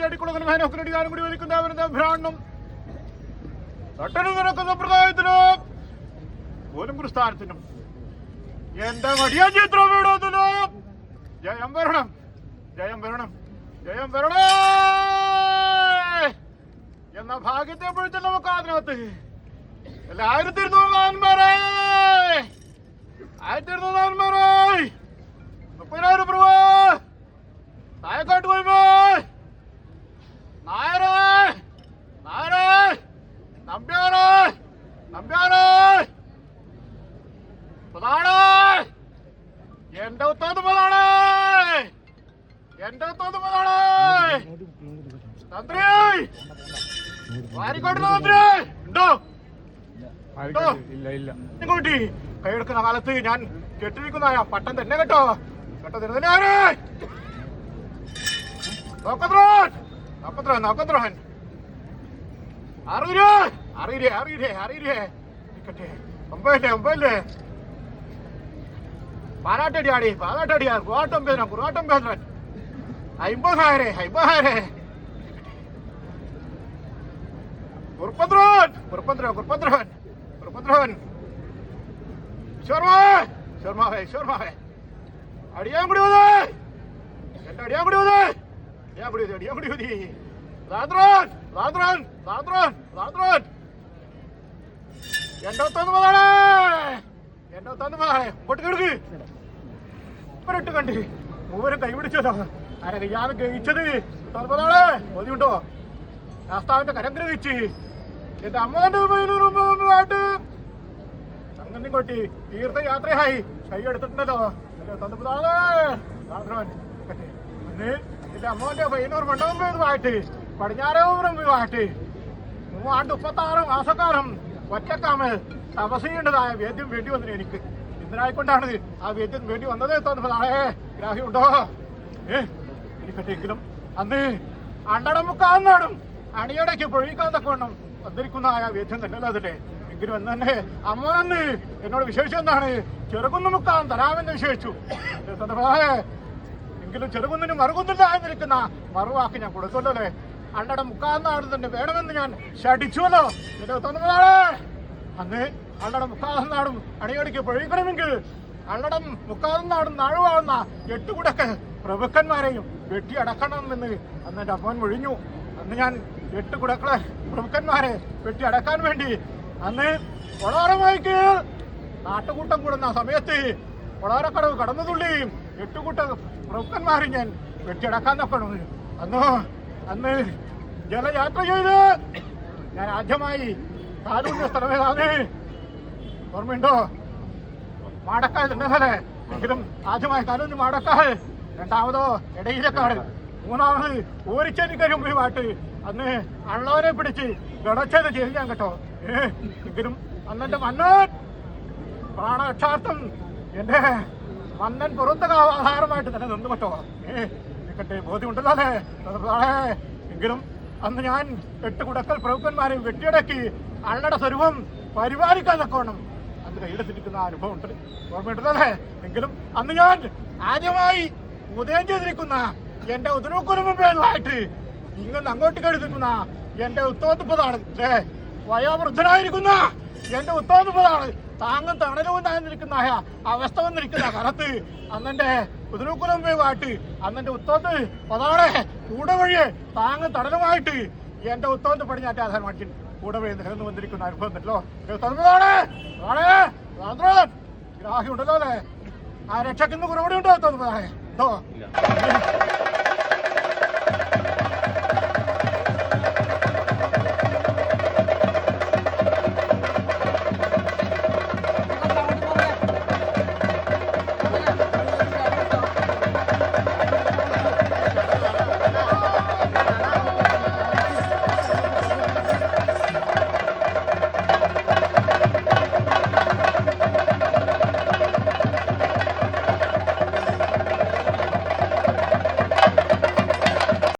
മേനോക്കിനടി ഞാനും കൂടി വലിക്കുന്ന അവരുടെ ഭ്രാണ്ടും തട്ടനും നിനക്ക് സമ്പ്രദായത്തിനും പോലും പ്രസ്ഥാനത്തിനും എന്റെ മടിയാ ചിത്രം വിടുന്നതിനും ജയം വരണം ജയം വരണം ജയം വരണേ! എന്ന ഭാഗ്യത്തെ പൊഴിച്ചല്ല നമുക്ക് അതിനകത്ത് അല്ല ആയിരത്തി ഇരുന്നൂറ് നാൻപേരെ ആയിരത്തി ഇരുന്നൂറ് നാൻപേരെ മുപ്പതിനായിരം രൂപ തായക്കാട്ട് പോയി! എന്റെ ഉത്തരവ് പ്രധാന! എന്റെ ഉത്തരവ് പ്രധാന! തന്ത്രി! വാരിക്കോട്ടിലെ തന്ത്രി! ഉണ്ടോ? ഇല്ല ഇല്ല. കൂട്ടി കൈയെടുക്കുന്ന കാലത്ത് ഞാൻ കെട്ടിരിക്കുന്ന പട്ടം തന്നെ കേട്ടോ. കേട്ടോ തരുന്നതിനെ ആര് നോക്കത്രോൻ നോക്കത്രോൻ നോക്കത്രോൻ അറിയില്ലേ അറിയില്ലേ അറിയില്ലേ അറിയില്ലേ നിക്കട്ടെ ഒമ്പതല്ലേ ഒമ്പതല്ലേ പാലാട്ടടി ആടി പാലാട്ടടിയാ കുറാട്ടം പേരൻ കുറാട്ടം പേരൻ അമ്പതായിരേ അമ്പതായിരേ കുറുപ്പന്ത്രോൻ കുറുപ്പന്ത്രോൻ കുറുപ്പന്ത്രോൻ കുറുപ്പന്ത്രോൻ ശർമാവേ ശർമാവേ ശർമാവേ അടിയാൻ കൂടി വന്നേ എന്റെ അടിയാൻ കൂടി വന്നേ അടിയാൻ കൂടി വന്നേ അടിയാൻ കൂടി മതി റാദ്രോൻ റാദ്രോൻ റാദ്രോൻ റാദ്രോൻ എന്റെ ഒത്തൊന്ന് പോതാണേ എന്റെ ഒത്തൊന്ന് പോതാണേ ഇങ്ങോട്ട് കിടക്ക് ഇവരിട്ട് കണ്ട്. മൂവരും കൈ പിടിച്ചല്ലോ ആരെ കയ്യാതെ ഗ്രഹിച്ചത്? പോതാണേ മതിയുണ്ടോ ശാസ്താവിന്റെ കരം ഗ്രഹിച്ച്. എന്റെ അമ്മേന്റെ മുമ്പായിട്ട് അങ്ങനെ കൊട്ടി തീർത്ഥയാത്രയായി കൈ എടുത്തിട്ടുണ്ടല്ലോ. അന്ന് എന്റെ അമ്മോന്റെ പയ്യന്നൂർ മണ്ഡപം പോയതുമായിട്ട് പടിഞ്ഞാറോപുരം പോയതുമായിട്ട് മൂവാണ്ട് മുപ്പത്താറ് മാസക്കാലം ഒറ്റക്കാമൽ തപസ് ചെയ്യേണ്ടതായ വേദ്യം വേണ്ടി വന്നു എനിക്ക്. ഇതിനായിക്കൊണ്ടാണ് ആ വേദ്യം വേണ്ടി വന്നത് തന്നപ്പതാളേ ഗ്രാഹ്യമുണ്ടോ ഏ എനിക്കട്ടെങ്കിലും അന്ന് അണ്ടടം മുക്കാന്നാടും അണിയടയ്ക്ക് പൊഴിക്കാൻ തക്കവണ്ണം വന്നിരിക്കുന്ന ആ വേദ്യം തന്നെ അതില്ലേ എങ്കിലും എന്ന് തന്നെ അമ്മോനെന്ന് എന്നോട് വിശേഷിച്ചെന്താണ്? ചെറുകുന്നു മുക്കാൻ തരാമെന്ന് വിശേഷിച്ചു. സന്ദർഭമായ എങ്കിലും ചെറുകുന്നിന് മറുകുന്നില്ല എന്നിരിക്കുന്ന മറുവാക്ക് ഞാൻ കൊടുത്തല്ലോ അല്ലേ അണ്ണട മുക്കാന്നാട് തന്നെ വേണമെന്ന് ഞാൻ ശടിച്ചുവല്ലോ എന്റെ തന്നതാണ്. അന്ന് അണ്ണട മുക്കാന്നാടും അണിയടിക്ക് പൊഴിക്കണമെങ്കിൽ അണ്ണടം മുക്കാന്നാടും നാഴുവാകുന്ന എട്ടുകുടക്ക് പ്രഭുക്കന്മാരെയും വെട്ടി അടക്കണമെന്ന് അന്ന് എന്റെ അമ്മൻ ഒഴിഞ്ഞു അന്ന് ഞാൻ എട്ട് കുടക്കളെ പ്രഭുക്കന്മാരെ വെട്ടി അടക്കാൻ വേണ്ടി അന്ന് വളാറമായിക്ക് നാട്ടുകൂട്ടം കൂടുന്ന സമയത്ത് വളാരക്കടവ് കടന്നുതുള്ളിയും എട്ടുകൂട്ട പ്രഭുക്കന്മാരും ഞാൻ വെട്ടിയടക്കാൻ നോക്കണം. അന്ന് അന്ന് ജലയാത്ര ചെയ്ത് ഞാൻ ആദ്യമായി കാലൂരിന്റെ സ്ഥലമേതാണ്. ഓർമ്മയുണ്ടോ? മാടക്കാൽ തന്നെ എങ്കിലും ആദ്യമായി കാലൂരിന് മാടക്കാൽ രണ്ടാമതോ ഇടയിലക്കാട് മൂന്നാമത് ഓരിച്ചേരിക്കരും പാട്ട് അന്ന് അള്ളവരെ പിടിച്ച് ഗണച്ചത് ചെയ്യാൻ കേട്ടോ. ഏഹ് എങ്കിലും അന്നെന്റെ മന്നോ പ്രാണരക്ഷാർത്ഥം എന്റെ മന്നൻ പുറത്തകാഹാരമായിട്ട് തന്നെ നിന്നു പറ്റോ ഏക്കട്ടെ ബോധ്യമുണ്ടല്ലേ അല്ലേ? എങ്കിലും അന്ന് ഞാൻ എട്ട് കുടക്കൽ പ്രഭുക്കന്മാരെ വെട്ടിയടക്കി അള്ളയുടെ സ്വരൂപം പരിപാലിക്കാൻ തക്കോണം അന്ന് കയ്യിലെത്തിരിക്കുന്ന അനുഭവം ഉണ്ട്. ഓർമ്മയുണ്ടല്ലേ എങ്കിലും അന്ന് ഞാൻ ആദ്യമായി ഉദയം ചെയ്തിരിക്കുന്ന എന്റെ ഉദരക്കുരുമുമ്പേതായിട്ട് ഇങ്ങനെ അങ്ങോട്ട് കഴിഞ്ഞിരിക്കുന്ന എന്റെ ഉത്തോത്തുപ്പതാണ്. വയോവൃദ്ധനായിരിക്കുന്ന എന്റെ ഉത്തോത്തുപ്പതാണ്. താങ്ങും തണലും നിൽക്കുന്ന അവസ്ഥ വന്നിരിക്കുന്ന കാലത്ത് അന്നെന്റെ ഉദരക്കുരുമ്പേവായിട്ട് അന്നെന്റെ ഉത്തോത്ത് പതാടെ കൂടെ വഴിയെ താങ്ങും തണലുമായിട്ട് എന്റെ ഉത്തോത്ത് പടിഞ്ഞാറ്റ ആധാരം മാറ്റി കൂടെ വഴി നിലനിന്ന് വന്നിരിക്കുന്ന അനുഭവം ഉണ്ടല്ലോ. ഗ്രാഹ്യം ഉണ്ടല്ലോ അല്ലേ? ആ രക്ഷക്കുന്ന കുറവുകൂടി ഉണ്ടോ തോന്നുന്നതാണ്